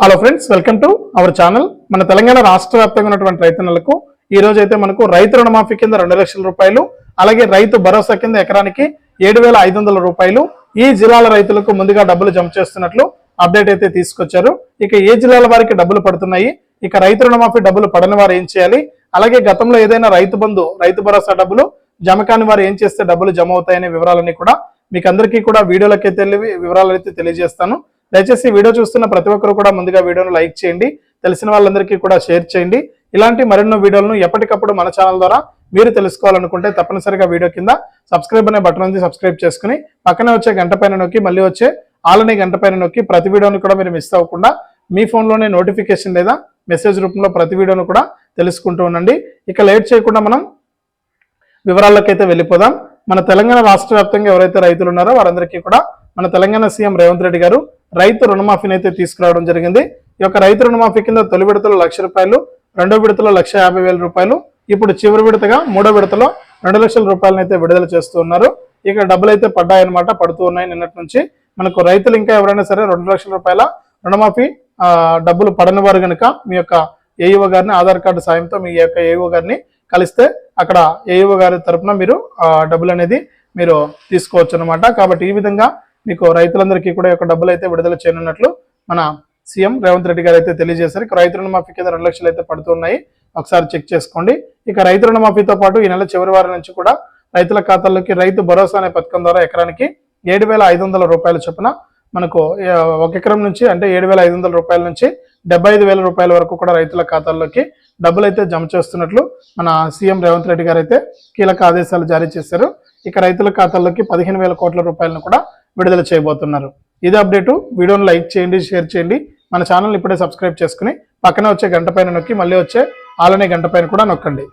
Hello friends welcome to our channel మన తెలంగాణ రాష్ట్ర వ్యాప్తంగా ఉన్నటువంటి రైతన్నలకు ఈ రోజు అయితే మనకు రైతు రుణమాఫీ కింద రెండు లక్షల రూపాయలు అలాగే రైతు భరోసా కింద ఎకరానికి ఏడు వేల ఐదు వందల రూపాయలు ఈ జిల్లాల రైతులకు ముందుగా డబ్బులు జమ చేస్తున్నట్లు అప్డేట్ అయితే తీసుకొచ్చారు. ఇక ఏ జిల్లాల వారికి డబ్బులు పడుతున్నాయి? ఇక రైతు రుణమాఫీ డబ్బులు పడని వారు ఏం చేయాలి? అలాగే గతంలో ఏదైనా రైతు బంధు రైతు భరోసా డబ్బులు జమ కాని వారు ఏం చేస్తే డబ్బులు జమ అవుతాయనే వివరాలన్నీ కూడా మీకు అందరికీ కూడా వీడియోలకి తెలివి వివరాలు అయితే తెలియజేస్తాను. దయచేసి వీడియో చూస్తున్న ప్రతి ఒక్కరు కూడా ముందుగా వీడియోను లైక్ చేయండి తెలిసిన వాళ్ళందరికీ కూడా షేర్ చేయండి. ఇలాంటి మరెన్నో వీడియోలను ఎప్పటికప్పుడు మన ఛానల్ ద్వారా మీరు తెలుసుకోవాలనుకుంటే తప్పనిసరిగా వీడియో కింద సబ్స్క్రైబ్ అనే బటన్ ఉంది సబ్స్క్రైబ్ చేసుకుని పక్కనే వచ్చే గంట పైన నొక్కి మళ్ళీ వచ్చే ఆలనే గంట పైన నొక్కి ప్రతి వీడియోని కూడా మీరు మిస్ అవ్వకుండా మీ ఫోన్లోనే నోటిఫికేషన్ లేదా మెసేజ్ రూపంలో ప్రతి వీడియోను కూడా తెలుసుకుంటూ ఉండండి. ఇక లేట్ చేయకుండా మనం వివరాల్లోకైతే వెళ్ళిపోదాం. మన తెలంగాణ రాష్ట్ర వ్యాప్తంగా ఎవరైతే రైతులు ఉన్నారో వారందరికీ కూడా మన తెలంగాణ సీఎం రేవంత్ రెడ్డి గారు రైతు రుణమాఫీని అయితే తీసుకురావడం జరిగింది. ఈ యొక్క రైతు రుణమాఫీ కింద తొలి విడతలో లక్ష రూపాయలు రెండో విడతలో లక్ష యాభై వేల రూపాయలు ఇప్పుడు చివరి విడతగా మూడో విడతలో రెండు లక్షల రూపాయలను అయితే విడుదల చేస్తూ ఉన్నారు. ఇక డబ్బులు అయితే పడ్డాయన్నమాట పడుతూ ఉన్నాయి నిన్నటి నుంచి. మనకు రైతులు ఇంకా ఎవరైనా సరే రెండు లక్షల రూపాయల రుణమాఫీ డబ్బులు పడని వారు కనుక మీ యొక్క ఏఈఓ గారిని ఆధార్ కార్డు సాయంతో మీ యొక్క ఏఈఓ గారిని కలిస్తే అక్కడ ఏఈఓ గారి తరపున మీరు డబ్బులు అనేది మీరు తీసుకోవచ్చు అనమాట కాబట్టి ఈ విధంగా మీకు రైతులందరికీ కూడా యొక్క డబ్బులు అయితే విడుదల చేయనున్నట్లు మన సీఎం రేవంత్ రెడ్డి గారు అయితే తెలియజేశారు. ఇక రైతు రుణమాఫీ కింద రెండు లక్షలు అయితే పడుతున్నాయి. ఒకసారి చెక్ చేసుకోండి. ఇక రైతు రుణమాఫీతో పాటు ఈ నెల చివరి వారం నుంచి కూడా రైతుల ఖాతాల్లోకి రైతు భరోసా అనే పథకం ద్వారా ఎకరానికి ఏడు వేల ఐదు వందల రూపాయల చొప్పున మనకు ఒక ఎకరం నుంచి అంటే ఏడు వేల ఐదు వందల రూపాయల నుంచి డెబ్బై ఐదు వేల రూపాయల వరకు కూడా రైతుల ఖాతాల్లోకి డబ్బులు అయితే జమ చేస్తున్నట్లు మన సీఎం రేవంత్ రెడ్డి గారు అయితే కీలక ఆదేశాలు జారీ చేశారు. ఇక రైతుల ఖాతాల్లోకి పదిహేను వేల కోట్ల రూపాయలను కూడా విడుదల చేయబోతున్నారు. ఇది అప్డేటు. వీడియోను లైక్ చేయండి షేర్ చేయండి. మన ఛానల్ ఇప్పుడే సబ్స్క్రైబ్ చేసుకుని పక్కనే వచ్చే గంట పైన నొక్కి మళ్ళీ వచ్చే ఆలనే గంట పైన కూడా నొక్కండి.